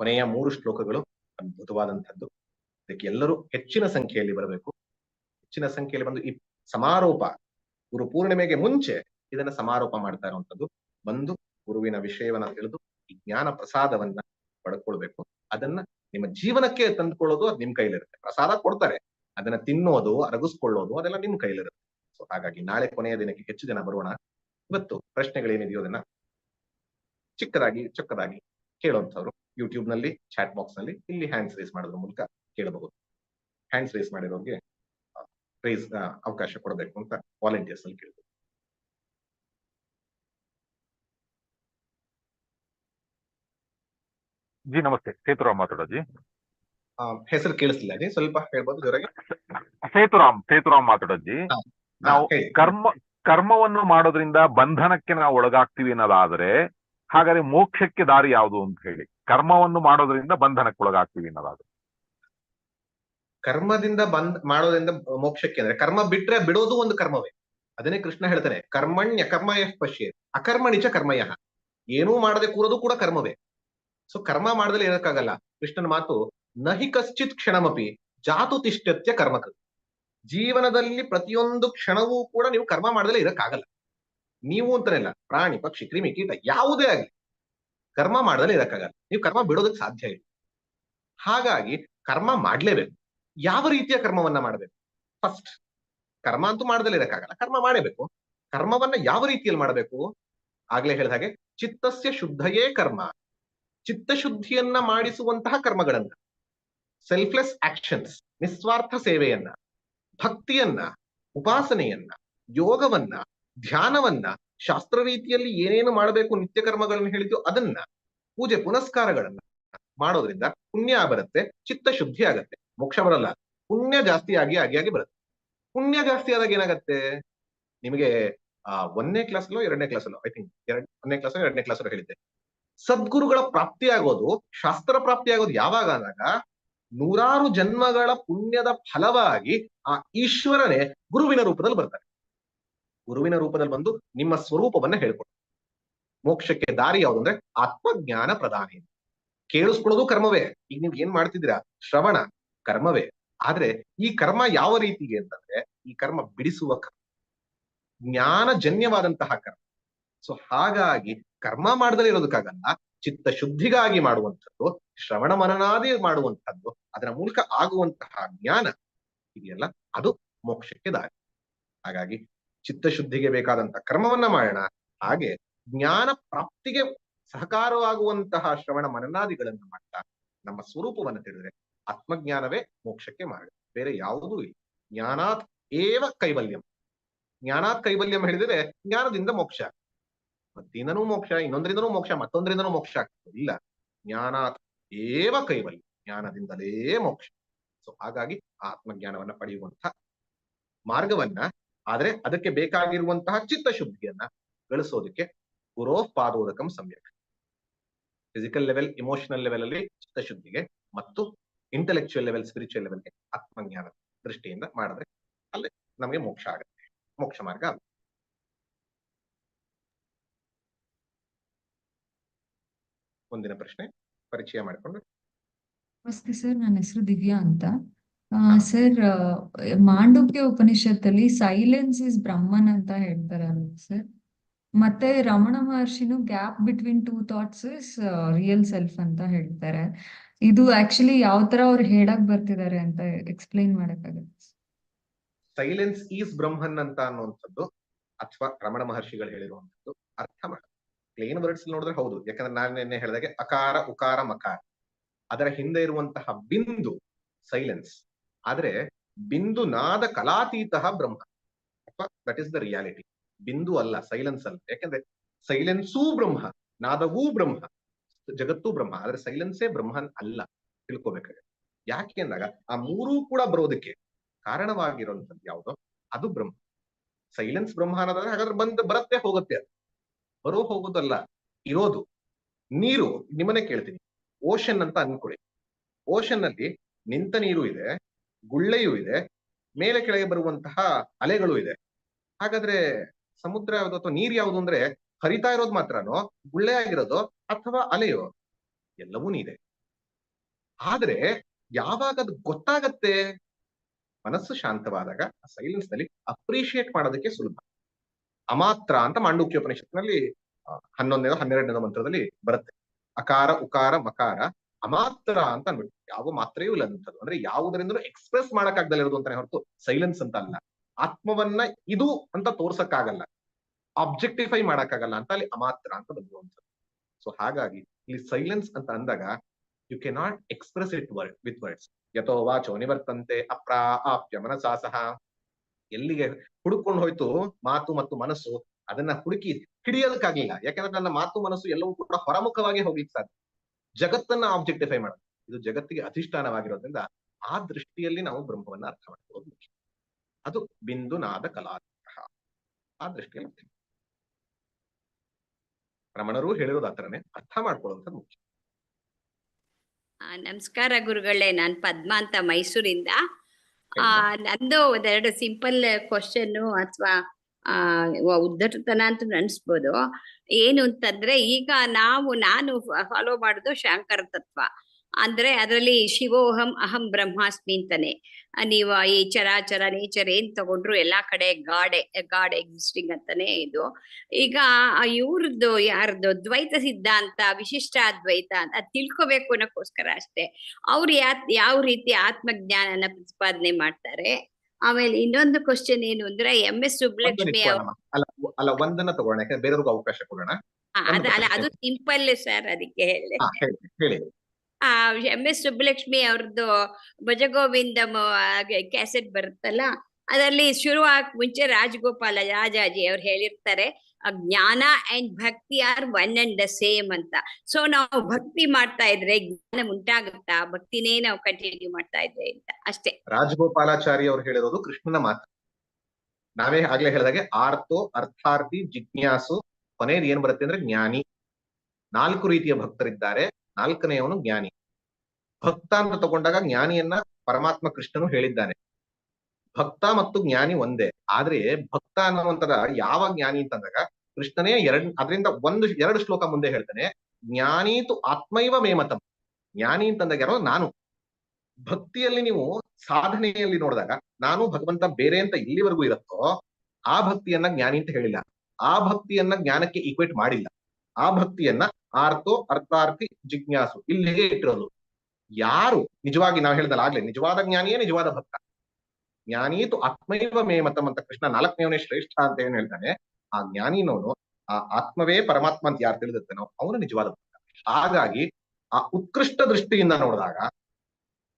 ಕೊನೆಯ ಮೂರು ಶ್ಲೋಕಗಳು ಅದ್ಭುತವಾದಂಥದ್ದು. ಅದಕ್ಕೆ ಎಲ್ಲರೂ ಹೆಚ್ಚಿನ ಸಂಖ್ಯೆಯಲ್ಲಿ ಬರಬೇಕು. ಹೆಚ್ಚಿನ ಸಂಖ್ಯೆಯಲ್ಲಿ ಬಂದು ಈ ಸಮಾರೋಪ, ಗುರು ಪೂರ್ಣಿಮೆಗೆ ಮುಂಚೆ ಇದನ್ನ ಸಮಾರೋಪ ಮಾಡ್ತಾ ಇರುವಂತದ್ದು ಬಂದು ಗುರುವಿನ ವಿಷಯವನ್ನ ತಿಳಿದು ಈ ಜ್ಞಾನ ಪ್ರಸಾದವನ್ನ ಪಡ್ಕೊಳ್ಬೇಕು. ಅದನ್ನ ನಿಮ್ಮ ಜೀವನಕ್ಕೆ ತಂದುಕೊಳ್ಳೋದು ಅದು ನಿಮ್ ಕೈಲಿರುತ್ತೆ. ಪ್ರಸಾದ ಕೊಡ್ತಾರೆ. ಅದನ್ನ ತಿನ್ನೋದು, ಅರಗಿಸ್ಕೊಳ್ಳೋದು ಅದೆಲ್ಲ ನಿಮ್ ಕೈಲಿರುತ್ತೆ. ಸೊ ಹಾಗಾಗಿ ನಾಳೆ ಕೊನೆಯ ದಿನಕ್ಕೆ ಹೆಚ್ಚು ಜನ ಬರೋಣ. ಇವತ್ತು ಪ್ರಶ್ನೆಗಳೇನಿದೆಯೋ ಅದನ್ನ ಚಿಕ್ಕದಾಗಿ ಚಿಕ್ಕದಾಗಿ ಕೇಳುವಂತವ್ರು ಯೂಟ್ಯೂಬ್ನಲ್ಲಿ ಚಾಟ್ ಬಾಕ್ಸ್ನಲ್ಲಿ ಇಲ್ಲಿ ಹ್ಯಾಂಡ್ಸ್ ರೇಸ್ ಮಾಡೋದ್ರ ಮೂಲಕ ಕೇಳಬಹುದು. ಹ್ಯಾಂಡ್ಸ್ ರೇಸ್ ಮಾಡಿರೋರಿಗೆ ರೇಸ್ ಅವಕಾಶ ಕೊಡಬೇಕು ಅಂತ ವಾಲಂಟಿಯರ್ಸ್ ಅಲ್ಲಿ ಕೇಳಿದ್ರು ಜಿ ನಮಸ್ತೆ. ಸೇತುರಾಮ್ ಮಾತಾಡೋದು ಆ, ಹೆಸರು ಕೇಳಿಸ್ತಿಲ್ಲ ಜಿ. ಸ್ವಲ್ಪ ಹೇಳ್ಬೋದು ಜೋರಾಗಿ. ಸೇತುರಾಮ್ ಸೇತುರಾಮ್ ಮಾತಾಡೋದು ಜಿ. ನಾವು ಕರ್ಮ ಕರ್ಮವನ್ನು ಮಾಡೋದ್ರಿಂದ ಬಂಧನಕ್ಕೆ ನಾವು ಒಳಗಾಗ್ತೀವಿ ಅನ್ನೋದಾದ್ರೆ ಹಾಗಾದ್ರೆ ಮೋಕ್ಷಕ್ಕೆ ದಾರಿ ಯಾವುದು ಅಂತ ಹೇಳಿ. ಕರ್ಮವನ್ನು ಮಾಡೋದ್ರಿಂದ ಬಂಧನಕ್ಕೊಳಗಾಗ್ತೀವಿ ಅನ್ನೋದಾದ್ರೆ. ಕರ್ಮದಿಂದ ಬಂದ್ ಮಾಡೋದ್ರಿಂದ ಮೋಕ್ಷಕ್ಕೆ ಅಂದ್ರೆ ಕರ್ಮ ಬಿಟ್ರೆ ಬಿಡೋದು ಒಂದು ಕರ್ಮವೇ. ಅದನ್ನೇ ಕೃಷ್ಣ ಹೇಳ್ತಾನೆ, ಕರ್ಮಣ್ಯ ಕರ್ಮಯ ಪಶ್ಯ ಅಕರ್ಮಣಿಚ ಕರ್ಮಯ. ಏನೂ ಮಾಡದೆ ಕೂರೋದು ಕೂಡ ಕರ್ಮವೇ. ಸೊ ಕರ್ಮ ಮಾಡದಲ್ಲಿ ಏನಕ್ಕಾಗಲ್ಲ? ಕೃಷ್ಣನ ಮಾತು, ನಹಿ ಕಶ್ಚಿತ್ ಕ್ಷಣಮಪಿ ಜಾತು ತಿಷ್ಟತ್ಯ ಕರ್ಮಕ ಜೀವನದಲ್ಲಿ ಪ್ರತಿಯೊಂದು ಕ್ಷಣವೂ ಕೂಡ ನೀವು ಕರ್ಮ ಮಾಡದಲ್ಲೇ ಇರಕ್ಕಾಗಲ್ಲ. ನೀವು ಅಂತಾನೆಲ್ಲ ಪ್ರಾಣಿ, ಪಕ್ಷಿ, ಕ್ರಿಮಿ, ಕೀಟ ಯಾವುದೇ ಆಗಲಿ, ಕರ್ಮ ಮಾಡದಲ್ಲಿ ಇರಕ್ಕಾಗಲ್ಲ ನೀವು ಕರ್ಮ ಬಿಡೋದಕ್ಕೆ ಸಾಧ್ಯ ಇಲ್ಲ. ಹಾಗಾಗಿ ಕರ್ಮ ಮಾಡ್ಲೇಬೇಕು. ಯಾವ ರೀತಿಯ ಕರ್ಮವನ್ನ ಮಾಡಬೇಕು? ಫಸ್ಟ್ ಕರ್ಮ ಅಂತೂ ಮಾಡದಲ್ಲಿ ಇರಕ್ಕಾಗಲ್ಲ ಕರ್ಮ ಮಾಡಬೇಕು. ಕರ್ಮವನ್ನ ಯಾವ ರೀತಿಯಲ್ಲಿ ಮಾಡಬೇಕು? ಆಗ್ಲೇ ಹೇಳಿದ ಹಾಗೆ, ಚಿತ್ತಸ್ಯ ಶುದ್ಧಯೇ ಕರ್ಮ. ಚಿತ್ತಶುದ್ಧಿಯನ್ನ ಮಾಡಿಸುವಂತಹ ಕರ್ಮಗಳನ್ನ ಸೆಲ್ಫ್ಲೆಸ್ ಆಕ್ಷನ್ಸ್ ನಿಸ್ವಾರ್ಥ ಸೇವೆಯನ್ನ, ಭಕ್ತಿಯನ್ನ, ಉಪಾಸನೆಯನ್ನ, ಯೋಗವನ್ನ ಧ್ಯಾನವನ್ನ ಶಾಸ್ತ್ರ ರೀತಿಯಲ್ಲಿ ಏನೇನು ಮಾಡಬೇಕು ನಿತ್ಯ ಕರ್ಮಗಳನ್ನು ಹೇಳಿದ್ದು ಅದನ್ನ ಪೂಜೆ ಪುನಸ್ಕಾರಗಳನ್ನ ಮಾಡೋದ್ರಿಂದ ಪುಣ್ಯ ಬರುತ್ತೆ, ಚಿತ್ತ ಶುದ್ಧಿ ಆಗತ್ತೆ, ಮೋಕ್ಷ ಬರಲ್ಲ. ಪುಣ್ಯ ಜಾಸ್ತಿ ಆಗಿ ಆಗಿ ಆಗಿ ಬರುತ್ತೆ. ಪುಣ್ಯ ಜಾಸ್ತಿ ಆದಾಗ ಏನಾಗತ್ತೆ? ನಿಮಗೆ, ಆ, ಒಂದನೇ ಕ್ಲಾಸಲ್ಲೋ ಎರಡನೇ ಕ್ಲಾಸಲ್ಲೋ ಐ ಥಿಂಕ್ ಎರಡ್, ಒಂದನೇ ಕ್ಲಾಸ್ ಎರಡನೇ ಕ್ಲಾಸ್ ಹೇಳಿದ್ದೆ. ಸದ್ಗುರುಗಳ ಪ್ರಾಪ್ತಿ ಆಗೋದು ಶಾಸ್ತ್ರ ಪ್ರಾಪ್ತಿ ಆಗೋದು ಯಾವಾಗ ಅಂದಾಗ ನೂರಾರು ಜನ್ಮಗಳ ಪುಣ್ಯದ ಫಲವಾಗಿ ಆ ಈಶ್ವರನೇ ಗುರುವಿನ ರೂಪದಲ್ಲಿ ಬರ್ತಾರೆ. ಗುರುವಿನ ರೂಪದಲ್ಲಿ ಬಂದು ನಿಮ್ಮ ಸ್ವರೂಪವನ್ನ ಹೇಳ್ಕೊಡು. ಮೋಕ್ಷಕ್ಕೆ ದಾರಿ ಯಾವುದು ಅಂದ್ರೆ ಆತ್ಮಜ್ಞಾನ ಪ್ರಧಾನಿ. ಕೇಳಿಸ್ಕೊಳ್ಳೋದು ಕರ್ಮವೇ. ಈಗ ನೀವು ಏನ್ ಮಾಡ್ತಿದ್ದೀರಾ? ಶ್ರವಣ, ಕರ್ಮವೇ. ಆದ್ರೆ ಈ ಕರ್ಮ ಯಾವ ರೀತಿಗೆ ಅಂತಂದ್ರೆ ಈ ಕರ್ಮ ಬಿಡಿಸುವ ಕರ್ಮ. ಜ್ಞಾನಜನ್ಯವಾದಂತಹ ಕರ್ಮ. ಸೊ ಹಾಗಾಗಿ ಕರ್ಮ ಮಾಡದಲ್ಲಿ ಇರೋದಕ್ಕಾಗಲ್ಲ, ಚಿತ್ತ ಶುದ್ಧಿಗಾಗಿ ಮಾಡುವಂಥದ್ದು, ಶ್ರವಣ ಮನನಾದಿ ಮಾಡುವಂಥದ್ದು, ಅದರ ಮೂಲಕ ಆಗುವಂತಹ ಜ್ಞಾನ ಇದೆಯಲ್ಲ, ಅದು ಮೋಕ್ಷಕ್ಕೆ ದಾರಿ. ಹಾಗಾಗಿ ಚಿತ್ತಶುದ್ಧಿಗೆ ಬೇಕಾದಂತಹ ಕರ್ಮವನ್ನ ಮಾಡೋಣ. ಹಾಗೆ ಜ್ಞಾನ ಪ್ರಾಪ್ತಿಗೆ ಸಹಕಾರವಾಗುವಂತಹ ಶ್ರವಣ ಮನನಾದಿಗಳನ್ನು ಮಾಡ್ತಾ ನಮ್ಮ ಸ್ವರೂಪವನ್ನು ತಿಳಿದ್ರೆ ಆತ್ಮಜ್ಞಾನವೇ ಮೋಕ್ಷಕ್ಕೆ ಮಾರ್ಗ. ಬೇರೆ ಯಾವುದೂ ಇಲ್ಲ. ಜ್ಞಾನಾತ್ ಏವ ಕೈವಲ್ಯಂ ಜ್ಞಾನಾತ್ ಕೈವಲ್ಯಂ ಹೇಳಿದ್ರೆ ಜ್ಞಾನದಿಂದ ಮೋಕ್ಷ ಮತ್ತಿಂದನೂ ಮೋಕ್ಷ, ಇನ್ನೊಂದರಿಂದನೂ ಮೋಕ್ಷ, ಮತ್ತೊಂದರಿಂದನೂ ಮೋಕ್ಷ ಆಗ್ತದೆ. ಇಲ್ಲ. ಜ್ಞಾನಾತ್ ಏವ ಕೈವಲ್ಯ ಜ್ಞಾನದಿಂದಲೇ ಮೋಕ್ಷ. ಸೊ ಹಾಗಾಗಿ ಆತ್ಮಜ್ಞಾನವನ್ನ ಪಡೆಯುವಂತ ಮಾರ್ಗವನ್ನ ಆದ್ರೆ ಅದಕ್ಕೆ ಬೇಕಾಗಿರುವಂತಹ ಚಿತ್ತಶುದ್ಧಿಯನ್ನ ಗಳಿಸೋದಕ್ಕೆ ಗುರೋ ಪಾದೋದಕಂ ಸಮ್ಯಕ್. ಫಿಸಿಕಲ್ ಲೆವೆಲ್ ಇಮೋಷನಲ್ ಲೆವೆಲ್ ಅಲ್ಲಿ ಚಿತ್ತಶುದ್ಧಿಗೆ ಮತ್ತು ಇಂಟೆಲೆಕ್ಚುಯಲ್ ಲೆವೆಲ್ ಸ್ಪಿರಿಚುವಲ್ ಲೆವೆಲ್ಗೆ ಆತ್ಮಜ್ಞಾನ ದೃಷ್ಟಿಯಿಂದ ಮಾಡಿದ್ರೆ ಅಲ್ಲಿ ನಮಗೆ ಮೋಕ್ಷ ಆಗುತ್ತೆ. ಮೋಕ್ಷ ಮಾರ್ಗ ಆಗುತ್ತೆ. ಮುಂದಿನ ಪ್ರಶ್ನೆ, ಪರಿಚಯ ಮಾಡಿಕೊಂಡು. ನಮಸ್ತೆ ಸರ್, ನನ್ನ ಹೆಸರು ದಿವ್ಯಾ ಅಂತ. ಸರ್ ಮಾಂಡುಕ್ಯ ಉಪನಿಷತ್ತಲ್ಲಿ ಸೈಲೆನ್ಸ್ ಇಸ್ ಬ್ರಹ್ಮನ್ ಅಂತ ಹೇಳ್ತಾರಲ್ಲ ಸರ್? ಮತ್ತೆ Ramana ಮಹರ್ಷಿನು gap between two thoughts is real self ಅಂತ ಹೇಳ್ತಾರೆ. ಇದು ಆಕ್ಚುಲಿ ಯಾವ ತರ ಅವ್ರು ಹೇಳಕ್ ಬರ್ತಿದ್ದಾರೆ ಅಂತ ಎಕ್ಸ್ಪ್ಲೈನ್ ಮಾಡಕ್ಕಾಗತ್ತೆ ಸೈಲೆನ್ಸ್ ಈಸ್ ಬ್ರಹ್ಮನ್ ಅಂತ ಅನ್ನುವಂಥದ್ದು, ಅಥವಾ ರಮಣ ಮಹರ್ಷಿಗಳು ಹೇಳಿರುವಂಥದ್ದು ಅರ್ಥ ಮಾಡ. ಪ್ಲೇನ್ ವರ್ಡ್ಸ್ ನೋಡಿದ್ರೆ ಹೌದು. ಯಾಕಂದ್ರೆ ನಾನು ನಿನ್ನೆ ಹೇಳಿದಾಗೆ ಅಕಾರ, ಉಕಾರ, ಮಕಾರ. ಅದರ ಹಿಂದೆ ಇರುವಂತಹ ಬಿಂದು ಸೈಲೆನ್ಸ್ ಆದ್ರೆ ಬಿಂದು ನಾದ ಕಲಾತೀತ ಬ್ರಹ್ಮ. ದಟ್ ಇಸ್ ದ ರಿಯಾಲಿಟಿ ಬಿಂದು ಅಲ್ಲ ಸೈಲೆನ್ಸ್ ಅಲ್ಲ. ಯಾಕಂದ್ರೆ ಸೈಲೆನ್ಸೂ ಬ್ರಹ್ಮ, ನಾದವೂ ಬ್ರಹ್ಮ, ಜಗತ್ತೂ ಬ್ರಹ್ಮ. ಆದ್ರೆ ಸೈಲೆನ್ಸೇ ಬ್ರಹ್ಮನ್ ಅಲ್ಲ. ತಿಳ್ಕೊಬೇಕಾಗುತ್ತೆ. ಯಾಕೆ ಅಂದಾಗ ಆ ಮೂರೂ ಕೂಡ ಬರೋದಕ್ಕೆ ಕಾರಣವಾಗಿರುವಂತದ್ದು ಯಾವುದೋ? ಅದು ಬ್ರಹ್ಮ. ಸೈಲೆನ್ಸ್ ಬ್ರಹ್ಮ ಅನ್ನೋದಾದ್ರೆ ಹಾಗಾದ್ರೆ ಬಂದ್, ಬರತ್ತೆ, ಹೋಗುತ್ತೆ ಬರೋ ಹೋಗೋದಲ್ಲ, ಇರೋದು. ನೀರು ನಿಮ್ಮನೆ ಕೇಳ್ತೀನಿ. ಓಷನ್ ಅಂತ ಅನ್ಕೊಳ್ಳಿ ಓಷನ್ ಅಲ್ಲಿ ನಿಂತ ನೀರು ಇದೆ. ಗುಳ್ಳೆಯೂ ಇದೆ, ಮೇಲೆ ಕೆಳಗೆ ಬರುವಂತಹ ಅಲೆಗಳು ಇದೆ. ಹಾಗಾದ್ರೆ ಸಮುದ್ರ ಯಾವುದು ಅಥವಾ ನೀರ್ ಯಾವುದು ಅಂದ್ರೆ ಹರಿತಾ ಇರೋದು ಮಾತ್ರನೋ, ಗುಳ್ಳೆ ಆಗಿರೋದು ಅಥವಾ ಅಲೆಯೋ, ಎಲ್ಲವೂ ನೀರೆ ಆದ್ರೆ ಯಾವಾಗ ಅದು ಗೊತ್ತಾಗತ್ತೆ? ಮನಸ್ಸು ಶಾಂತವಾದಾಗ ಸೈಲೆನ್ಸ್ನಲ್ಲಿ ಅಪ್ರಿಶಿಯೇಟ್ ಮಾಡೋದಕ್ಕೆ ಸುಲಭ. ಅಮಾತ್ರ ಅಂತ ಮಾಂಡೂಕ್ಯ ಉಪನಿಷತ್ನಲ್ಲಿ ಹನ್ನೊಂದನೇದೋ ಹನ್ನೆರಡನೇದು ಮಂತ್ರದಲ್ಲಿ ಬರುತ್ತೆ. ಅಕಾರ, ಉಕಾರ, ಮಕಾರ ಅಮಾತ್ರ ಅಂತ ಅನ್ಬಿಟ್ಟು, ಯಾವ ಮಾತ್ರೆಯೂ ಇಲ್ಲ ಅಂದ್ರೆ ಯಾವುದರಿಂದಲೂ ಎಕ್ಸ್ಪ್ರೆಸ್ ಮಾಡಕ್ಕಾಗ್ದಲ್ಲಿರೋದು ಅಂತಾನೆ ಹೊರತು ಸೈಲೆನ್ಸ್ ಅಂತ ಅಲ್ಲ. ಆತ್ಮವನ್ನ ಇದು ಅಂತ ತೋರ್ಸಕ್ಕಾಗಲ್ಲ. ಆಬ್ಜೆಕ್ಟಿಫೈ ಮಾಡಕ್ಕಾಗಲ್ಲ ಅಂತ ಅಲ್ಲಿ ಅಮಾತ್ರ ಅಂತ ಬಂದಿರುವಂಥದ್ದು. ಸೊ ಹಾಗಾಗಿ ಇಲ್ಲಿ ಸೈಲೆನ್ಸ್ ಅಂತ ಅಂದಾಗ you can not express it word with words ಯಥೋ ವಾಚೋ ನಿವರ್ತಂತೆ ಅಪ್ರಾ ಆಪ್ಯ ಮನಸಾ ಸಹ ಎಲ್ಲಿಗೆ ಹುಡುಕೊಂಡು ಹೋಯ್ತು ಮಾತು ಮತ್ತು ಮನಸ್ಸು, ಅದನ್ನ ಹುಡುಕಿ ಹಿಡಿಯೋದಕ್ಕಾಗ್ಲಿಲ್ಲ. ಯಾಕಂದ್ರೆ ನನ್ನ ಮಾತು ಮನಸ್ಸು ಎಲ್ಲವೂ ಕೂಡ ಹೊರಮುಖವಾಗಿ ಹೋಗ್ಲಿಕ್ಕೆ ಸಾಧ್ಯ. ಜಗತ್ತನ್ನ ಆಬ್ಜೆಕ್ಟಿಫೈ ಮಾಡೋದು ಇದು ಜಗತ್ತಿಗೆ ಅಧಿಷ್ಠಾನವಾಗಿರೋದ್ರಿಂದ ಆ ದೃಷ್ಟಿಯಲ್ಲಿ ನಾವು ಬ್ರಹ್ಮವನ್ನ ಅರ್ಥ ಮಾಡ್ಕೊಳ್ಳೋದು ಮುಖ್ಯ. ಅದು ಬಿಂದುನಾದ ಕಲಾ ಆ ದೃಷ್ಟಿಯಲ್ಲಿ. ರಮಣರು ಹೇಳಿರೋದು ಆ ಥರನೇ ಅರ್ಥ ಮಾಡ್ಕೊಳ್ಳೋದು ಮುಖ್ಯ. ಆ, ನಮಸ್ಕಾರ ಗುರುಗಳೇ ನಾನ್ ಪದ್ಮ ಅಂತ ಮೈಸೂರಿಂದ. ಆ ನಂದು ಒಂದೆರಡು ಸಿಂಪಲ್ ಕ್ವಶನ್ ಅಥವಾ ಆ ಉದ್ದಟತನ ಅಂತ ಅನ್ಸ್ಬೋದು ಏನು ಅಂತಂದ್ರೆ, ಈಗ ನಾವು, ನಾನು ಫಾಲೋ ಮಾಡುದು ಶಾಂಕರ ತತ್ವ. ಅಂದ್ರೆ ಅದರಲ್ಲಿ ಶಿವೋಹಂ ಅಹಂ ಬ್ರಹ್ಮಾಸ್ಮಿ ಅಂತಾನೆ. ನೀವು ಈ ಚರಾಚರ, ನೇಚರ್ ಏನ್ ತಗೊಂಡ್ರು ಎಲ್ಲಾ ಕಡೆ ಗಾಡೆ, ಗಾಡ್ ಎಕ್ಸಿಸ್ಟಿಂಗ್ ಅಂತಾನೆ ಇದು. ಈಗ ಇವ್ರದ್ದು ಯಾರ್ದು, ದ್ವೈತ ಸಿದ್ಧಾಂತ, ವಿಶಿಷ್ಟ ಅದ್ವೈತ ಅಂತ ತಿಳ್ಕೊಬೇಕು ಅನ್ನೋಕ್ಕೋಸ್ಕರ ಅಷ್ಟೇ. ಅವ್ರು ಯಾ ಯಾವ ರೀತಿ ಆತ್ಮಜ್ಞಾನನ ಪ್ರತಿಪಾದನೆ ಮಾಡ್ತಾರೆ? ಆಮೇಲೆ ಇನ್ನೊಂದು ಕ್ವಶನ್ ಏನು ಅಂದ್ರೆ ಎಂ ಎಸ್ ಸುಬ್ಬಲಕ್ಷ್ಮಿ ಅವ್ರು. ಅಲ್ಲ ಒಂದನ್ನ ತಗೋಣ ಯಾಕಂದ್ರೆ ಬೇರೆಯವ್ರಿಗೂ ಅವಕಾಶ ಕೊಡೋಣ. ಅದ ಅಲ್ಲ ಅದು ಸಿಂಪಲ್ ಸರ್ ಅದಕ್ಕೆ ಹೇಳಿ. ಆ ಎಂ ಎಸ್ ಸುಬ್ಬಲಕ್ಷ್ಮಿ ಅವ್ರದ್ದು ಭಜಗೋವಿಂದಂ ಕ್ಯಾಸೆಟ್ ಬರುತ್ತಲ್ಲ ಅದರಲ್ಲಿ ಶುರು ಆಗ್ ಮುಂಚೆ ರಾಜಗೋಪಾಲ ರಾಜಾಜಿ ಅವ್ರು ಹೇಳಿರ್ತಾರೆ. Jnana and bhakti are one and the same ಅಂತ. ಸೊ ನಾವು ಭಕ್ತಿ ಮಾಡ್ತಾ ಇದ್ರೆ ಜ್ಞಾನ ಉಂಟಾಗುತ್ತಾ? ಭಕ್ತಿನೇ ನಾವು ಕಂಟಿನ್ಯೂ ಮಾಡ್ತಾ ಇದ್ರೆ ಅಂತ. ಅಷ್ಟೇ. ರಾಜಗೋಪಾಲಾಚಾರಿ ಅವ್ರು ಹೇಳಿರೋದು ಕೃಷ್ಣನ ಮಾತು. ನಾವೇ ಆಗ್ಲೇ ಹೇಳಿದಾಗೆ ಆರ್ತೋ ಅರ್ಥಾರ್ಥಿ ಜಿಜ್ಞಾಸು ಕೊನೆಯದು ಏನ್ ಬರುತ್ತೆ ಅಂದ್ರೆ ಜ್ಞಾನಿ. ನಾಲ್ಕು ರೀತಿಯ ಭಕ್ತರಿದ್ದಾರೆ. ನಾಲ್ಕನೆಯವನು ಜ್ಞಾನಿ. ಭಕ್ತ ಅಂತ ತಗೊಂಡಾಗ ಜ್ಞಾನಿಯನ್ನ ಪರಮಾತ್ಮ ಕೃಷ್ಣನು ಹೇಳಿದ್ದಾನೆ. ಭಕ್ತ ಮತ್ತು ಜ್ಞಾನಿ ಒಂದೇ. ಆದ್ರೆ ಭಕ್ತ ಅನ್ನುವಂಥದ ಯಾವ ಜ್ಞಾನಿ ಅಂತಂದಾಗ ಕೃಷ್ಣನೇ ಎರಡ್, ಅದರಿಂದ ಒಂದು ಎರಡು ಶ್ಲೋಕ ಮುಂದೆ ಹೇಳ್ತಾನೆ. ಜ್ಞಾನೀತು ಆತ್ಮೈವ ಮೇಮತಂ. ಜ್ಞಾನಿ ಅಂತಂದಾಗ ಯಾರೋ? ನಾನು. ಭಕ್ತಿಯಲ್ಲಿ ನೀವು ಸಾಧನೆಯಲ್ಲಿ ನೋಡಿದಾಗ ನಾನು ಭಗವಂತ ಬೇರೆ ಅಂತ ಇಲ್ಲಿವರೆಗೂ ಇರುತ್ತೋ, ಆ ಭಕ್ತಿಯನ್ನ ಜ್ಞಾನಿ ಅಂತ ಹೇಳಿಲ್ಲ. ಆ ಭಕ್ತಿಯನ್ನ ಜ್ಞಾನಕ್ಕೆ ಈಕ್ವೇಟ್ ಮಾಡಿಲ್ಲ. ಆ ಭಕ್ತಿಯನ್ನ ಆರ್ತೋ ಅರ್ಥಾರ್ಥಿ ಜಿಜ್ಞಾಸು, ಇಲ್ಲಿಗೆ ಇಟ್ಟಿರೋದು. ಯಾರು? ನಿಜವಾಗಿ ನಾವು ಹೇಳ್ದಲ್ಲ ಆಗ್ಲೇ, ನಿಜವಾದ ಜ್ಞಾನಿಯೇ ನಿಜವಾದ ಭಕ್ತ. ಜ್ಞಾನೀತು ಆತ್ಮೈವ ಮೇ ಮತಂ ಅಂತ ಕೃಷ್ಣ ನಾಲ್ಕನೇವನೇ ಶ್ರೇಷ್ಠ ಅಂತ ಏನ್ ಹೇಳ್ತಾನೆ? ಆ ಜ್ಞಾನಿನವನು ಆ ಆತ್ಮವೇ ಪರಮಾತ್ಮ ಅಂತ ಯಾರು ತಿಳಿದಿರ್ತಾನೋ ಅವನು ನಿಜವಾದ ಭಕ್ತ. ಹಾಗಾಗಿ ಆ ಉತ್ಕೃಷ್ಟ ದೃಷ್ಟಿಯಿಂದ ನೋಡಿದಾಗ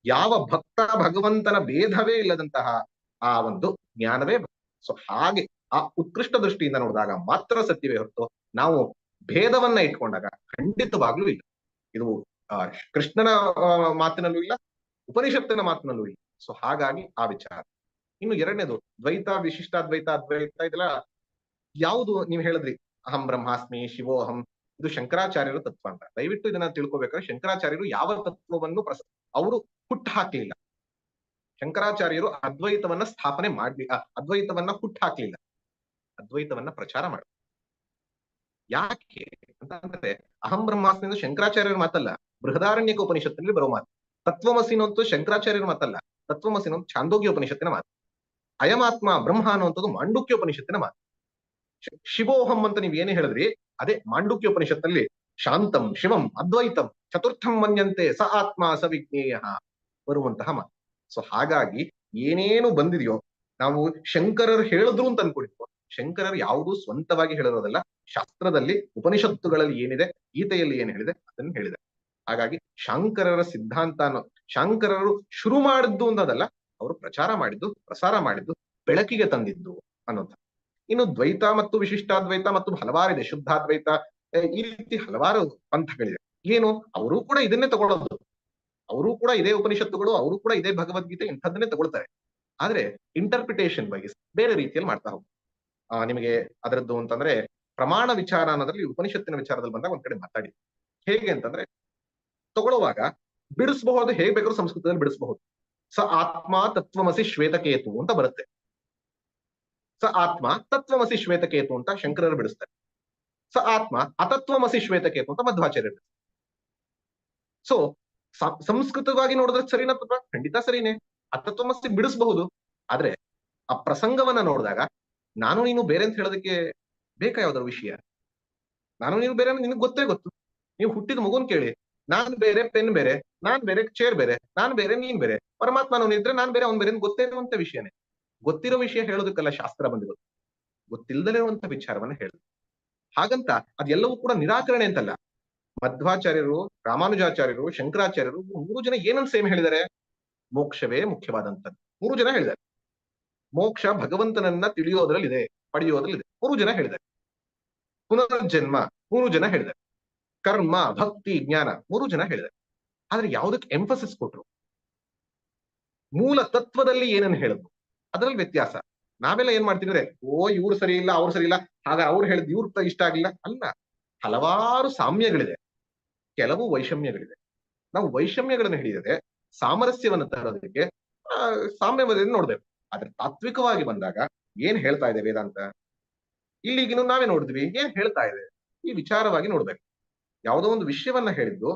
ಯಾವ ಭಕ್ತ ಭಗವಂತನ ಭೇದವೇ ಇಲ್ಲದಂತಹ ಆ ಒಂದು ಜ್ಞಾನವೇ ಸೊ ಹಾಗೆ ಆ ಉತ್ಕೃಷ್ಟ ದೃಷ್ಟಿಯಿಂದ ನೋಡಿದಾಗ ಮಾತ್ರ ಸತ್ಯವೇ ಹೊರತು ನಾವು ಭೇದವನ್ನ ಇಟ್ಕೊಂಡಾಗ ಖಂಡಿತವಾಗ್ಲೂ ಇಲ್ಲ. ಇದು ಕೃಷ್ಣನ ಮಾತಿನಲ್ಲೂ ಇಲ್ಲ, ಉಪನಿಷತ್ತಿನ ಮಾತಿನಲ್ಲೂ ಇಲ್ಲ. ಸೊ ಹಾಗಾಗಿ ಆ ವಿಚಾರ. ಇನ್ನು ಎರಡನೇದು ದ್ವೈತ ವಿಶಿಷ್ಟಾದ್ವೈತ ಅದ್ವೈತ ಇದೆಲ್ಲ ಯಾವುದು ನೀವು ಹೇಳಿದ್ರಿ? ಅಹಂ, ಬ್ರಹ್ಮಾಸ್ಮಿ ಶಿವೋಹಂ ಇದು ಶಂಕರಾಚಾರ್ಯರ ತತ್ವ ಅಂತ. ದಯವಿಟ್ಟು ಇದನ್ನ ತಿಳ್ಕೊಬೇಕಾದ್ರೆ ಶಂಕರಾಚಾರ್ಯರು ಯಾವ ತತ್ವವನ್ನು ಪ್ರಸ, ಅವರು ಹುಟ್ಟು ಹಾಕ್ಲಿಲ್ಲ. ಶಂಕರಾಚಾರ್ಯರು ಅದ್ವೈತವನ್ನ ಸ್ಥಾಪನೆ ಮಾಡ್ಲಿ ಅದ್ವೈತವನ್ನ ಹುಟ್ಟು ಹಾಕ್ಲಿಲ್ಲ. ಅದ್ವೈತವನ್ನ ಪ್ರಚಾರ ಮಾಡ, ಯಾಕೆ ಅಂತ ಅಂದ್ರೆ ಅಹಂ, ಬ್ರಹ್ಮಾಸ್ಮಿ ಅಂದ್ರೆ ಶಂಕರಾಚಾರ್ಯರ ಮಾತಲ್ಲ, ಬೃಹದಾರಣ್ಯಕ ಉಪನಿಷತ್ತಿನಲ್ಲಿ ಬರೋ ಮಾತು. ತತ್ವಮಸಿ ಅಂತೂ ಶಂಕರಾಚಾರ್ಯರ ಮಾತಲ್ಲ ತತ್ವಮಸಿನ ಛಾಂದೋಗ್ಯ ಉಪನಿಷತ್ತಿನ ಮಾತು. ಅಯಮಾತ್ಮ ಬ್ರಹ್ಮ ಅನ್ನುವಂಥದ್ದು ಮಾಂಡುಕ್ಯೋಪನಿಷತ್ತಿನ ಮಾತು. ಶಿವೋಹಂ ಅಂತ ನೀವು ಏನೇ ಹೇಳಿದ್ರಿ, ಅದೇ ಮಾಂಡುಕ್ಯ ಉಪನಿಷತ್ತಲ್ಲಿ ಶಾಂತಂ, ಶಿವಂ, ಅದ್ವೈತಂ, ಚತುರ್ಥಂ ಮನ್ಯಂತೆ ಸ ಆತ್ಮ ಸ ವಿಜ್ಞೇಯ ಬರುವಂತಹ ಮಾತು. ಸೊ ಹಾಗಾಗಿ ಏನೇನು ಬಂದಿದೆಯೋ, ನಾವು ಶಂಕರರು ಹೇಳಿದ್ರು ಅಂತ ಅನ್ಕೊಂಡಿದ್ವು, ಶಂಕರರು ಯಾವುದೂ ಸ್ವಂತವಾಗಿ ಹೇಳಿರೋದಲ್ಲ, ಶಾಸ್ತ್ರದಲ್ಲಿ ಉಪನಿಷತ್ತುಗಳಲ್ಲಿ ಏನಿದೆ, ಗೀತೆಯಲ್ಲಿ ಏನು ಹೇಳಿದೆ, ಅದನ್ನ ಹೇಳಿದೆ ಹಾಗಾಗಿ ಶಾಂಕರರ ಸಿದ್ಧಾಂತ ಅನ್ನೋ, ಶಾಂಕರರು ಶುರು ಮಾಡಿದ್ದು ಅನ್ನೋದಲ್ಲ ಅವರು ಪ್ರಚಾರ ಮಾಡಿದ್ದು, ಪ್ರಸಾರ ಮಾಡಿದ್ದು, ಬೆಳಕಿಗೆ ತಂದಿದ್ದು ಅನ್ನೋದು. ಇನ್ನು ದ್ವೈತ ಮತ್ತು ವಿಶಿಷ್ಟಾದ್ವೈತ ಮತ್ತು ಹಲವಾರಿದೆ ಶುದ್ಧಾದ್ವೈತ ಈ ರೀತಿ ಹಲವಾರು ಪಂಥಗಳಿವೆ. ಏನು? ಅವರು ಕೂಡ ಇದನ್ನೇ ತಗೊಳ್ಳೋದು. ಅವರು ಕೂಡ ಇದೇ ಉಪನಿಷತ್ತುಗಳು, ಅವರು ಕೂಡ ಇದೇ ಭಗವದ್ಗೀತೆ ಇಂಥದ್ದನ್ನೇ ತಗೊಳ್ತಾರೆ. ಆದ್ರೆ ಇಂಟರ್ಪ್ರಿಟೇಷನ್ ಬಗ್ಗೆ ಬೇರೆ ರೀತಿಯಲ್ಲಿ ಮಾಡ್ತಾ ಹೋಗ್ತಾರೆ. ನಿಮಗೆ ಅದರದ್ದು ಅಂತಂದ್ರೆ ಪ್ರಮಾಣ ವಿಚಾರ ಅನ್ನೋದ್ರಲ್ಲಿ ಉಪನಿಷತ್ತಿನ ವಿಚಾರದಲ್ಲಿ ಬಂದಾಗ ಒಂದ್ ಕಡೆ ಮಾತಾಡಿ. ಹೇಗೆ ಅಂತಂದ್ರೆ, ತಗೊಳ್ಳುವಾಗ ಬಿಡಿಸಬಹುದು, ಹೇಗೆ ಬೇಕಾದ್ರೂ ಸಂಸ್ಕೃತದಲ್ಲಿ ಬಿಡಿಸಬಹುದು. ಸ ಆತ್ಮ ತತ್ವಮಸಿ ಶ್ವೇತಕೇತು ಅಂತ ಬರುತ್ತೆ. ಸ ಆತ್ಮ ತತ್ವಮಸಿ ಶ್ವೇತಕೇತು ಅಂತ ಶಂಕರರು ಬಿಡಿಸ್ತಾರೆ. ಸ ಆತ್ಮ ಅತತ್ವಮಸಿ ಶ್ವೇತಕೇತು ಅಂತ ಮಧ್ವಾಚಾರ್ಯರು ಸೊ ಸಂಸ್ಕೃತವಾಗಿ ನೋಡಿದ್ರೆ ಸರಿನಾ ತತ್ವ ಖಂಡಿತ ಸರಿನೇ. ಅತತ್ವಮಸಿ ಬಿಡಿಸಬಹುದು. ಆದ್ರೆ ಆ ಪ್ರಸಂಗವನ್ನ ನೋಡಿದಾಗ ನಾನು ನೀನು ಬೇರೆ ಅಂತ ಹೇಳೋದಕ್ಕೆ ಬೇಕಾ ಯಾವ್ದಾರ ವಿಷಯ? ನಾನು ನೀನು ಬೇರೆ ನಿನಗೆ ಗೊತ್ತೇ ಗೊತ್ತು. ನೀವು ಹುಟ್ಟಿದ ಮಗುನ್ ಕೇಳಿ. ನಾನ್ ಬೇರೆ, ಪೆನ್ ಬೇರೆ, ನಾನ್ ಬೇರೆ ಚೇರ್ ಬೇರೆ, ನಾನ್ ಬೇರೆ, ನೀನ್ ಬೇರೆ, ಪರಮಾತ್ಮ ಇದ್ರೆ ನಾನ್ ಬೇರೆ, ಅವ್ನ್ ಬೇರೆ ಗೊತ್ತೇ ಇರುವಂತ ವಿಷಯನೇ. ಗೊತ್ತಿರೋ ವಿಷಯ ಹೇಳೋದಕ್ಕಲ್ಲ ಶಾಸ್ತ್ರ ಬಂದಿರೋದು. ಗೊತ್ತಿಲ್ಲದಲೇ ಇರುವಂತ ವಿಚಾರವನ್ನ ಹೇಳುದು ಹಾಗಂತ ಅದೆಲ್ಲವೂ ಕೂಡ ನಿರಾಕರಣೆ ಅಂತಲ್ಲ. ಮಧ್ವಾಚಾರ್ಯರು, ರಾಮಾನುಜಾಚಾರ್ಯರು, ಶಂಕರಾಚಾರ್ಯರು ಮೂರು ಜನ ಏನನ್ ಸೇಮ್ ಹೇಳಿದ್ದಾರೆ? ಮೋಕ್ಷವೇ ಮುಖ್ಯವಾದಂತದ್ದು. ಮೂರು ಜನ ಹೇಳಿದ್ದಾರೆ. ಮೋಕ್ಷ ಭಗವಂತನನ್ನ ತಿಳಿಯೋದ್ರಲ್ಲಿದೆ, ಪಡೆಯೋದ್ರಲ್ಲಿದೆ. ಮೂರು ಜನ ಹೇಳಿದ್ದಾರೆ. ಪುನರ್ಜನ್ಮ ಮೂರು ಜನ ಹೇಳಿದ್ದಾರೆ. ಕರ್ಮ, ಭಕ್ತಿ, ಜ್ಞಾನ ಮೂರು ಜನ ಹೇಳಿದ್ದಾರೆ. ಆದ್ರೆ ಯಾವುದಕ್ಕೆ ಎಂಫಸಿಸ್ ಕೊಟ್ರು? ಮೂಲ ತತ್ವದಲ್ಲಿ ಏನನ್ನು ಹೇಳಿದ್ರು? ಅದರಲ್ಲಿ ವ್ಯತ್ಯಾಸ. ನಾವೆಲ್ಲ ಏನ್ ಅಂದ್ರೆ, ಓ, ಇವ್ರು ಸರಿ ಇಲ್ಲ, ಅವ್ರು ಸರಿ ಇಲ್ಲ, ಆಗ ಅವ್ರು ಹೇಳಿದ್ ಇವ್ರ ಇಷ್ಟ ಆಗಿಲ್ಲ. ಅಲ್ಲ, ಹಲವಾರು ಸಾಮ್ಯಗಳಿದೆ. ಕೆಲವು ವೈಷಮ್ಯಗಳಿದೆ. ನಾವು ವೈಷಮ್ಯಗಳನ್ನು ಹಿಡಿಯದೆ ಸಾಮರಸ್ಯವನ್ನು ತರೋದಕ್ಕೆ ಸಾಮ್ಯವನ್ನು ನೋಡ್ಬೇಕು. ಆದ್ರೆ ತಾತ್ವಿಕವಾಗಿ ಬಂದಾಗ ಏನ್ ಹೇಳ್ತಾ ಇದೆ ವೇದಾಂತ? ಇಲ್ಲಿಗಿನ್ನು ನಾವೇ ನೋಡಿದ್ವಿ, ಏನ್ ಹೇಳ್ತಾ ಇದೆ? ಈ ವಿಚಾರವಾಗಿ ನೋಡ್ಬೇಕು. ಯಾವುದೋ ಒಂದು ವಿಷಯವನ್ನ ಹೇಳಿದ್ದು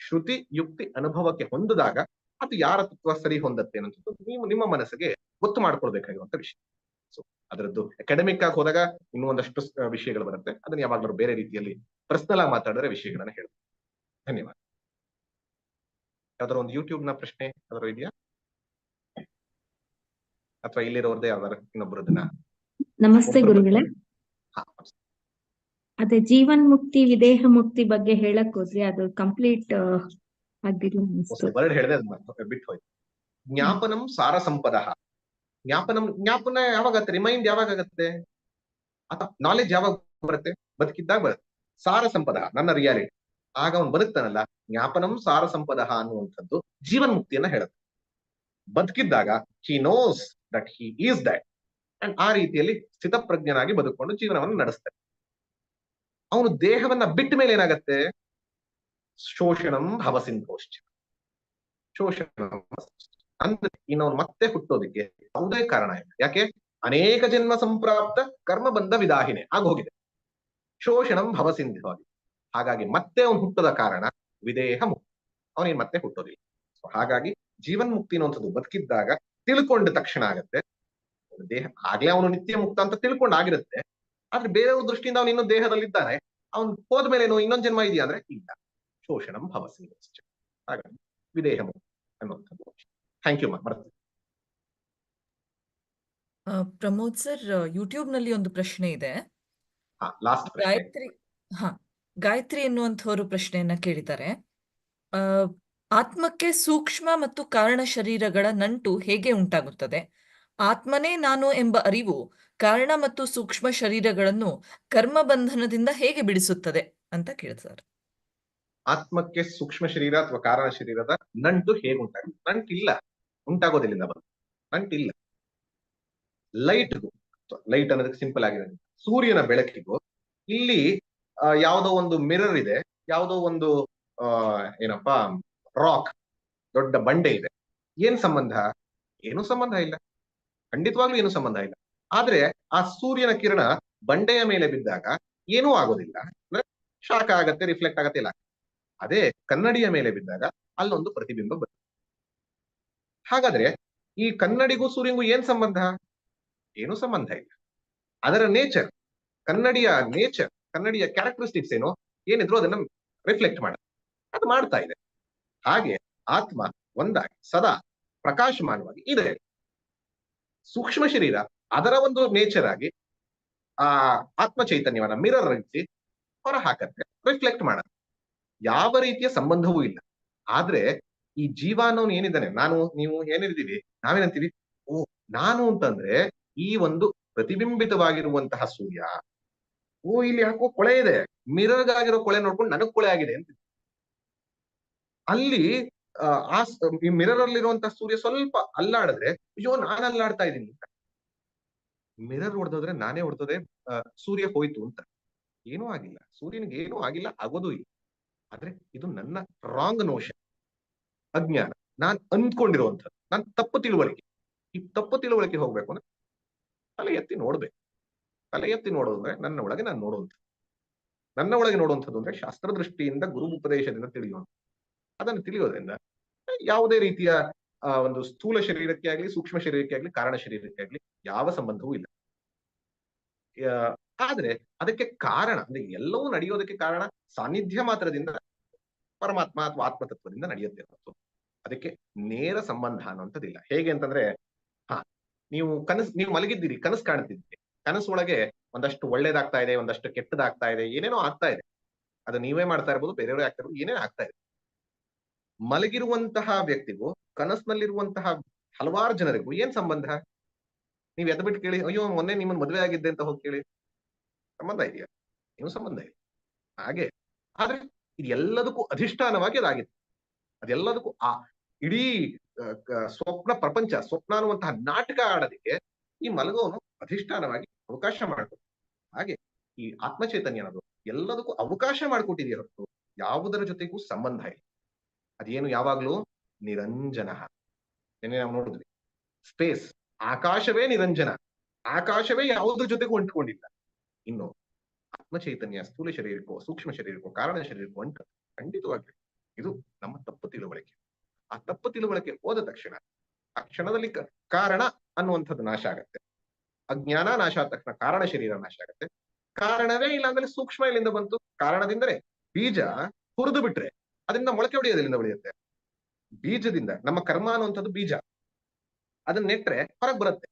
ಶ್ರುತಿ ಯುಕ್ತಿ ಅನುಭವಕ್ಕೆ ಹೊಂದಿದಾಗ ಅದು ಯಾರ ತತ್ವ ಸರಿ ಹೊಂದತ್ತೆ ಅನ್ನೋದು ನೀವು ನಿಮ್ಮ ಮನಸ್ಸಿಗೆ ಗೊತ್ತು ಮಾಡ್ಕೊಳ್ಬೇಕಾಗಿರುವಂತ ವಿಷಯ. ಸೊ ಅದರದ್ದು ಅಕಾಡೆಮಿಕ್ ಆಗಿ ಹೋದಾಗ ಇನ್ನೂ ಒಂದಷ್ಟು ವಿಷಯಗಳು ಬರುತ್ತೆ. ಅದನ್ನ ಯಾವಾಗ್ಲೂ ಬೇರೆ ರೀತಿಯಲ್ಲಿ ಪರ್ಸನಲ್ ಆಗಿ ಮಾತಾಡಿದ್ರೆ ವಿಷಯಗಳನ್ನ ಹೇಳಿ ಧನ್ಯವಾದ. ಯಾವ್ದಾರ ಒಂದು ಯೂಟ್ಯೂಬ್ನ ಪ್ರಶ್ನೆ ಯಾವ್ದಾರು ಇದೆಯಾ? ಅಥವಾ ಇಲ್ಲಿರೋರ್ದೇ ಯಾವ್ದಾರ ಇನ್ನೊಬ್ಬರದನ್ನ ನಮಸ್ತೆ ಗುರುಗಳೇ. ಅದೇ ಜೀವನ್ ಮುಕ್ತಿ, ವಿದೇಹ ಮುಕ್ತಿ ಬಗ್ಗೆ ಹೇಳಕ್ ಹೋದ್ರಿ ಅದು ಕಂಪ್ಲೀಟ್ ಅನ್ಸ್ತು ವರ್ಡ್ ಬಿಟ್ಟು ಹೋಯ್ತು. ಜ್ಞಾಪನಂ ಸಾರ ಸಂಪದ. ಜ್ಞಾಪನಂ, ಜ್ಞಾಪನ ಯಾವಾಗತ್ತೆ ರಿಮೈಂಡ್ ಯಾವಾಗ ಆಗತ್ತೆ? ಅಥವಾ ನಾಲೆಜ್ ಯಾವಾಗ ಬರುತ್ತೆ? ಬದುಕಿದ್ದಾಗ ಬರುತ್ತೆ. ಸಾರ ಸಂಪದ, ನನ್ನ ರಿಯಾಲಿಟಿ ಆಗ ಅವನು ಬದುಕ್ತಾನಲ್ಲ, ಜ್ಞಾಪನಂ ಸಾರ ಸಂಪದ ಅನ್ನುವಂಥದ್ದು ಜೀವನ್ ಮುಕ್ತಿಯನ್ನ ಹೇಳುತ್ತೆ. ಬದುಕಿದ್ದಾಗ he knows that he is that and ಆ ರೀತಿಯಲ್ಲಿ ಸ್ಥಿತಪ್ರಜ್ಞನಾಗಿ ಬದುಕೊಂಡು ಜೀವನವನ್ನು ನಡೆಸ್ತಾನೆ ಅವನು ದೇಹವನ್ನ ಬಿಟ್ಟ ಮೇಲೆ ಏನಾಗತ್ತೆ? ಶೋಷಣಂ ಭವಸಿಂಧೋಶ್ಚ ಶೋಷಣ ಅಂದ್ರೆ ಇನ್ನವನು ಮತ್ತೆ ಹುಟ್ಟೋದಕ್ಕೆ ಯಾವುದೇ ಕಾರಣ ಇಲ್ಲ. ಯಾಕೆ? ಅನೇಕ ಜನ್ಮ ಸಂಪ್ರಾಪ್ತ ಕರ್ಮ ಬಂಧ ವಿದಾಹಿನೆ ಆಗೋಗಿದೆ. ಶೋಷಣಂ ಭವಸಿಂಧವಾಗಿ ಹಾಗಾಗಿ ಮತ್ತೆ ಅವನು ಹುಟ್ಟದ ಕಾರಣ ವಿದೇಹ ಮುಕ್ತ. ಅವನೇನ್ ಮತ್ತೆ ಹುಟ್ಟೋದಿಲ್ಲ. ಹಾಗಾಗಿ ಜೀವನ್ ಮುಕ್ತಿ ಅನ್ನುವಂಥದ್ದು ಬದುಕಿದ್ದಾಗ ತಿಳ್ಕೊಂಡ ತಕ್ಷಣ ಆಗತ್ತೆ. ದೇಹ ಆಗ್ಲೇ ಅವನು ನಿತ್ಯ ಮುಕ್ತ ಅಂತ ತಿಳ್ಕೊಂಡ್ ಆಗಿರುತ್ತೆ. ಆದ್ರೆ ಬೇರೆಯವ್ರ ದೃಷ್ಟಿಯಿಂದ ಅವನು ಇನ್ನೂ ದೇಹದಲ್ಲಿದ್ದಾನೆ ಅವನು ಹೋದ ಮೇಲೆ ಇನ್ನೊಂದ್ ಜನ್ಮ ಇದೆಯಾ ಅಂದ್ರೆ ಇಲ್ಲ. ಶೋಷಣಂ ಭವಸಿ ಹಾಗಾಗಿ ವಿದೇಹ ಅನ್ನುವಂಥದ್ದು. ಥ್ಯಾಂಕ್ ಯು ಮಾ ಬರ್ತೀನಿ. ಆ, ಪ್ರಮೋದ್ ಸರ್ ಯೂಟ್ಯೂಬ್ನಲ್ಲಿ ಒಂದು ಪ್ರಶ್ನೆ ಇದೆ. ಗಾಯತ್ರಿ ಹಾ ಗಾಯತ್ರಿ ಎನ್ನುವಂಥವರು ಪ್ರಶ್ನೆಯನ್ನ ಕೇಳಿದ್ದಾರೆ. ಆತ್ಮಕ್ಕೆ ಸೂಕ್ಷ್ಮ ಮತ್ತು ಕಾರಣ ಶರೀರಗಳ ನಂಟು ಹೇಗೆ ಉಂಟಾಗುತ್ತದೆ? ಆತ್ಮನೇ ನಾನು ಎಂಬ ಅರಿವು ಕಾರಣ ಮತ್ತು ಸೂಕ್ಷ್ಮ ಶರೀರಗಳನ್ನು ಕರ್ಮ ಬಂಧನದಿಂದ ಹೇಗೆ ಬಿಡಿಸುತ್ತದೆ ಅಂತ ಕೇಳ್ತಾರೆ ಆತ್ಮಕ್ಕೆ ಸೂಕ್ಷ್ಮ ಶರೀರ ಅಥವಾ ಕಾರಣ ಶರೀರದ ನಂಟು ಹೇಗೆ ಉಂಟಾಗುತ್ತೆ? ನಂಟಿಲ್ಲ ಉಂಟಾಗೋದಿಲ್ಲ ಬಂದು. ನಂಟಿಲ್ಲ. ಲೈಟ್ಗೂ ಲೈಟ್ ಅನ್ನೋದಕ್ಕೆ ಸಿಂಪಲ್ ಆಗಿದೆ ಸೂರ್ಯನ ಬೆಳಕಿಗೂ ಇಲ್ಲಿ ಯಾವುದೋ ಒಂದು ಮಿರರ್ ಇದೆ, ಯಾವುದೋ ಒಂದು ಏನಪ್ಪಾ ರಾಕ್ ದೊಡ್ಡ ಬಂಡೆ ಇದೆ. ಏನ್ ಸಂಬಂಧ? ಏನು ಸಂಬಂಧ ಇಲ್ಲ. ಖಂಡಿತವಾಗ್ಲೂ ಏನು ಸಂಬಂಧ ಇಲ್ಲ. ಆದ್ರೆ ಆ ಸೂರ್ಯನ ಕಿರಣ ಬಂಡೆಯ ಮೇಲೆ ಬಿದ್ದಾಗ ಏನೂ ಆಗೋದಿಲ್ಲ. ಅಂದ್ರೆ ಶಾಖ ಆಗತ್ತೆ ರಿಫ್ಲೆಕ್ಟ್ ಆಗತ್ತೆ, ಇಲ್ಲ. ಅದೇ ಕನ್ನಡಿಯ ಮೇಲೆ ಬಿದ್ದಾಗ ಅಲ್ಲೊಂದು ಪ್ರತಿಬಿಂಬ ಬರುತ್ತೆ. ಹಾಗಾದ್ರೆ ಈ ಕನ್ನಡಿಗೂ ಸೂರ್ಯನಿಗೂ ಏನ್ ಸಂಬಂಧ? ಏನು ಸಂಬಂಧ ಇಲ್ಲ. ಅದರ ನೇಚರ್ ಕನ್ನಡಿಯ ನೇಚರ್ ಕನ್ನಡಿಯ ಕ್ಯಾರೆಕ್ಟರಿಸ್ಟಿಕ್ಸ್ ಏನು? ಏನಿದ್ರು ಅದನ್ನ ರಿಫ್ಲೆಕ್ಟ್ ಮಾಡ. ಅದು ಮಾಡ್ತಾ ಇದೆ. ಹಾಗೆ ಆತ್ಮ ಒಂದಾಗಿ, ಸದಾ ಪ್ರಕಾಶಮಾನವಾಗಿ ಇದೆ. ಸೂಕ್ಷ್ಮ ಶರೀರ ಅದರ ಒಂದು ನೇಚರ್ ಆಗಿ ಆ ಆತ್ಮ ಚೈತನ್ಯವನ್ನ ಮಿರರ್ ರೀತಿ ಹೊರ ಹಾಕತ್ತೆ ರಿಫ್ಲೆಕ್ಟ್ ಮಾಡತ್ತೆ. ಯಾವ ರೀತಿಯ ಸಂಬಂಧವೂ ಇಲ್ಲ. ಆದ್ರೆ ಈ ಜೀವ ಅನ್ನೋನು ಏನಿದ್ದಾನೆ? ನಾನು ನೀವು ಏನಿರ್ತೀವಿ ನಾವೇನಂತೀವಿ ಓ ನಾನು ಅಂತಂದ್ರೆ ಈ ಒಂದು ಪ್ರತಿಬಿಂಬಿತವಾಗಿರುವಂತಹ ಸೂರ್ಯ ಓ ಇಲ್ಲಿ ಹಾಕೋ ಕೊಳೆ ಇದೆ. ಮಿರರ್ಗಾಗಿರೋ ಕೊಳೆ ನೋಡ್ಕೊಂಡು ನನಗ್ ಕೊಳೆ ಆಗಿದೆ ಅಂತ ಅಲ್ಲಿ ಆ, ಮಿರರ್ ಅಲ್ಲಿರುವಂತಹ ಸೂರ್ಯ ಸ್ವಲ್ಪ ಅಲ್ಲಾಡಿದ್ರೆ ಅಯ್ಯೋ ನಾನು ಅಲ್ಲಾಡ್ತಾ ಇದ್ದೀನಿ ಅಂತ. ಮಿರರ್ ಹೊಡೆದೋದ್ರೆ ನಾನೇ ಹೊಡೆದೋದೆ ಸೂರ್ಯ ಹೋಯ್ತು ಅಂತ. ಏನೂ ಆಗಿಲ್ಲ. ಸೂರ್ಯನಿಗೆ ಏನೂ ಆಗಿಲ್ಲ, ಆಗೋದು ಇಲ್ಲ. ಆದ್ರೆ ಇದು ನನ್ನ ರಾಂಗ್ ನೋಷನ್ ಅಜ್ಞಾನ. ನಾನ್ ಅಂದ್ಕೊಂಡಿರುವಂಥದ್ದು ನಾನ್ ತಪ್ಪು ತಿಳುವಳಿಕೆ. ಈ ತಪ್ಪು ತಿಳುವಳಿಕೆ ಹೋಗ್ಬೇಕು ಅಂದ್ರೆ ತಲೆ ಎತ್ತಿ ನೋಡ್ಬೇಕು. ತಲೆ ಎತ್ತಿ ನೋಡೋದು ಅಂದ್ರೆ ನನ್ನ ಒಳಗೆ ನಾನು ನೋಡುವಂಥದ್ದು ನನ್ನ ಒಳಗೆ ನೋಡುವಂಥದ್ದು ಅಂದ್ರೆ ಶಾಸ್ತ್ರ ದೃಷ್ಟಿಯಿಂದ ಗುರು ಉಪದೇಶದಿಂದ ತಿಳಿಯೋಣ ಅದನ್ನು ತಿಳಿಯೋದ್ರಿಂದ ಯಾವುದೇ ರೀತಿಯ ಒಂದು ಸ್ಥೂಲ ಶರೀರಕ್ಕೆ ಆಗ್ಲಿ, ಸೂಕ್ಷ್ಮ ಶರೀರಕ್ಕೆ ಆಗ್ಲಿ, ಕಾರಣ ಶರೀರಕ್ಕೆ ಆಗ್ಲಿ ಯಾವ ಸಂಬಂಧವೂ ಇಲ್ಲ. ಆದ್ರೆ ಅದಕ್ಕೆ ಕಾರಣ, ಅಂದ್ರೆ ಎಲ್ಲವೂ ನಡೆಯೋದಕ್ಕೆ ಕಾರಣ ಸಾನ್ನಿಧ್ಯ ಮಾತ್ರದಿಂದ ಪರಮಾತ್ಮ ಅಥವಾ ಆತ್ಮತತ್ವದಿಂದ ನಡೆಯುತ್ತೆ ಅದಕ್ಕೆ ನೇರ ಸಂಬಂಧ ಅನ್ನುವಂಥದ್ದಿಲ್ಲ. ಹೇಗೆ ಅಂತಂದ್ರೆ, ಹಾ, ನೀವು ಕನಸು, ನೀವು ಮಲಗಿದ್ದೀರಿ, ಕನಸು ಕಾಣ್ತಿದ್ದೀರಿ ಕನಸು ಒಳಗೆ ಒಂದಷ್ಟು ಒಳ್ಳೇದಾಗ್ತಾ ಇದೆ, ಒಂದಷ್ಟು ಕೆಟ್ಟದಾಗ್ತಾ ಇದೆ, ಏನೇನೋ ಆಗ್ತಾ ಇದೆ. ಅದು ನೀವೇ ಮಾಡ್ತಾ ಇರ್ಬೋದು, ಬೇರೆಯವರೇ ಆಗ್ತಾ ಇರ್ಬೋದು ಏನೇನೋ ಆಗ್ತಾ ಇದೆ ಮಲಗಿರುವಂತಹ ವ್ಯಕ್ತಿಗೂ, ಕನಸಿನಲ್ಲಿರುವಂತಹ ಹಲವಾರು ಜನರಿಗೂ ಏನ್ ಸಂಬಂಧ? ನೀವ್ ಎದ್ದು ಬಿಟ್ಟು ಕೇಳಿ, ಅಯ್ಯೋ, ಮೊನ್ನೆ ನಿಮ್ಮನ್ ಮದುವೆ ಆಗಿದ್ದೆ ಅಂತ ಹೋಗಿ ಕೇಳಿ. ಸಂಬಂಧ ಇದೆಯಾ? ಏನು ಸಂಬಂಧ ಇದೆ ಹಾಗೆ. ಆದ್ರೆ ಇದೆಲ್ಲದಕ್ಕೂ ಅಧಿಷ್ಠಾನವಾಗಿ ಅದಾಗಿತ್ತು ಅದೆಲ್ಲದಕ್ಕೂ ಆ ಇಡೀ ಸ್ವಪ್ನ ಪ್ರಪಂಚ, ಸ್ವಪ್ನ ಅನ್ನುವಂತಹ ನಾಟಕ ಆಡೋದಕ್ಕೆ ಈ ಮಲಗೋನು ಅಧಿಷ್ಠಾನವಾಗಿ ಅವಕಾಶ ಮಾಡ್ಕೊಡ್ತು ಹಾಗೆ ಈ ಆತ್ಮಚೈತನ್ಯ ಅನ್ನೋದು ಎಲ್ಲದಕ್ಕೂ ಅವಕಾಶ ಮಾಡಿಕೊಟ್ಟಿದೆಯ ಹೊರತು ಯಾವುದರ ಜೊತೆಗೂ ಸಂಬಂಧ ಇಲ್ಲ. ಅದೇನು ಯಾವಾಗ್ಲೂ ನಿರಂಜನ. ನಿನ್ನೆ ನಾವು ನೋಡಿದ್ವಿ. ಸ್ಪೇಸ್ ಆಕಾಶವೇ ನಿರಂಜನ. ಆಕಾಶವೇ ಯಾವುದ್ರ ಜೊತೆಗೂ ಅಂಟ್ಕೊಂಡಿಲ್ಲ. ಇನ್ನು ಆತ್ಮ ಚೈತನ್ಯ ಸ್ಥೂಲ ಶರೀರಕ್ಕೋ ಸೂಕ್ಷ್ಮ ಶರೀರಕ್ಕೋ ಕಾರಣ ಶರೀರಕ್ಕೋ ಅಂಟ ಖಂಡಿತವಾಗಿ ಇದು ನಮ್ಮ ತಪ್ಪು ತಿಳುವಳಿಕೆ. ಆ ತಪ್ಪು ತಿಳುವಳಿಕೆ ಹೋದ ತಕ್ಷಣ, ಆ ಕ್ಷಣದಲ್ಲಿ ಕಾರಣ ಅನ್ನುವಂಥದ್ದು ನಾಶ ಆಗತ್ತೆ. ಅಜ್ಞಾನ ನಾಶ ಆದ ತಕ್ಷಣ ಕಾರಣ ಶರೀರ ನಾಶ ಆಗತ್ತೆ. ಕಾರಣವೇ ಇಲ್ಲ ಅಂದ್ರೆ ಸೂಕ್ಷ್ಮ ಇಲ್ಲಿಂದ ಬಂತು? ಕಾರಣದಿಂದರೆ ಬೀಜ ಹುರಿದು ಬಿಟ್ರೆ, ಅದರಿಂದ ಮೊಳಕೆ ಹೊಡೆಯೋದು ಎಲ್ಲಿಂದ ಬೆಳೆಯುತ್ತೆ? ಬೀಜದಿಂದ, ನಮ್ಮ ಕರ್ಮ ಅನ್ನುವಂಥದ್ದು ಬೀಜ. ಅದನ್ನ ನೆಟ್ರೆ ಹೊರಗೆ ಬರುತ್ತೆ.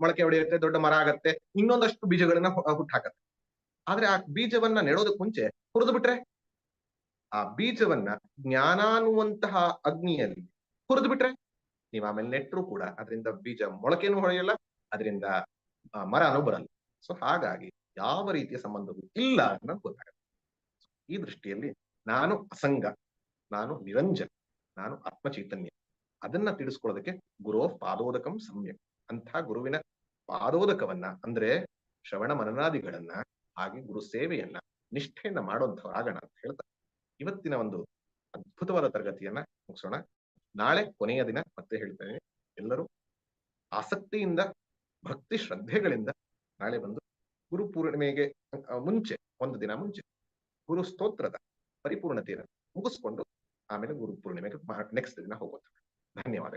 ಮೊಳಕೆ ಹೊಡೆಯುತ್ತೆ, ದೊಡ್ಡ ಮರ ಆಗತ್ತೆ, ಇನ್ನೊಂದಷ್ಟು ಬೀಜಗಳನ್ನ ಹುಟ್ಟು ಹಾಕತ್ತೆ ಆದ್ರೆ ಆ ಬೀಜವನ್ನ ನೆಡೋದಕ್ಕೆ ಮುಂಚೆ ಹುರಿದು ಬಿಟ್ರೆ? ಆ ಬೀಜವನ್ನ ಜ್ಞಾನ ಅನ್ನುವಂತಹ ಅಗ್ನಿಯಲ್ಲಿ ಹುರಿದು ಬಿಟ್ರೆ? ನೀವು ಆಮೇಲೆ ನೆಟ್ಟರು ಕೂಡ ಅದರಿಂದ ಬೀಜ ಮೊಳಕೆನೂ ಹೊಳೆಯಲ್ಲ, ಅದರಿಂದ ಮರನೂ ಬರಲ್ಲ. ಸೊ ಹಾಗಾಗಿ ಯಾವ ರೀತಿಯ ಸಂಬಂಧವೂ ಇಲ್ಲ ಅನ್ನೋದು ಗೊತ್ತಾಗುತ್ತೆ. ಈ ದೃಷ್ಟಿಯಲ್ಲಿ ನಾನು ಅಸಂಗ, ನಾನು ನಿರಂಜನ, ನಾನು ಆತ್ಮ ಚೈತನ್ಯ ಅದನ್ನ ತಿಳಿಸ್ಕೊಳ್ಳೋದಕ್ಕೆ ಗುರೋ ಪಾದೋದಕಂ ಸಮ್ಯಕ್. ಅಂಥ ಗುರುವಿನ ಪಾದೋದಕವನ್ನ ಅಂದ್ರೆ ಶ್ರವಣ ಮನನಾದಿಗಳನ್ನ ಹಾಗೆ ಗುರು ಸೇವೆಯನ್ನ ನಿಷ್ಠೆಯನ್ನ ಆಗಣ ಅಂತ ಹೇಳ್ತಾರೆ. ಇವತ್ತಿನ ಒಂದು ಅದ್ಭುತವಾದ ತರಗತಿಯನ್ನ ಮುಗಿಸೋಣ. ನಾಳೆ ಕೊನೆಯ ದಿನ ಮತ್ತೆ ಹೇಳ್ತೇನೆ ಎಲ್ಲರೂ ಆಸಕ್ತಿಯಿಂದ, ಭಕ್ತಿ ಶ್ರದ್ಧೆಗಳಿಂದ ನಾಳೆ ಬಂದು ಗುರು ಪೂರ್ಣಿಮೆಗೆ ಮುಂಚೆ, ಒಂದು ದಿನ ಮುಂಚೆ ಗುರು ಸ್ತೋತ್ರದ ಪರಿಪೂರ್ಣತೆಯನ್ನು ಮುಗಿಸ್ಕೊಂಡು ಆಮೇಲೆ ಗುರು ಪೂರ್ಣಿಮೆಗೆ ನೆಕ್ಸ್ಟ್ ದಿನ ಹೋಗೋದು. धन्यवाद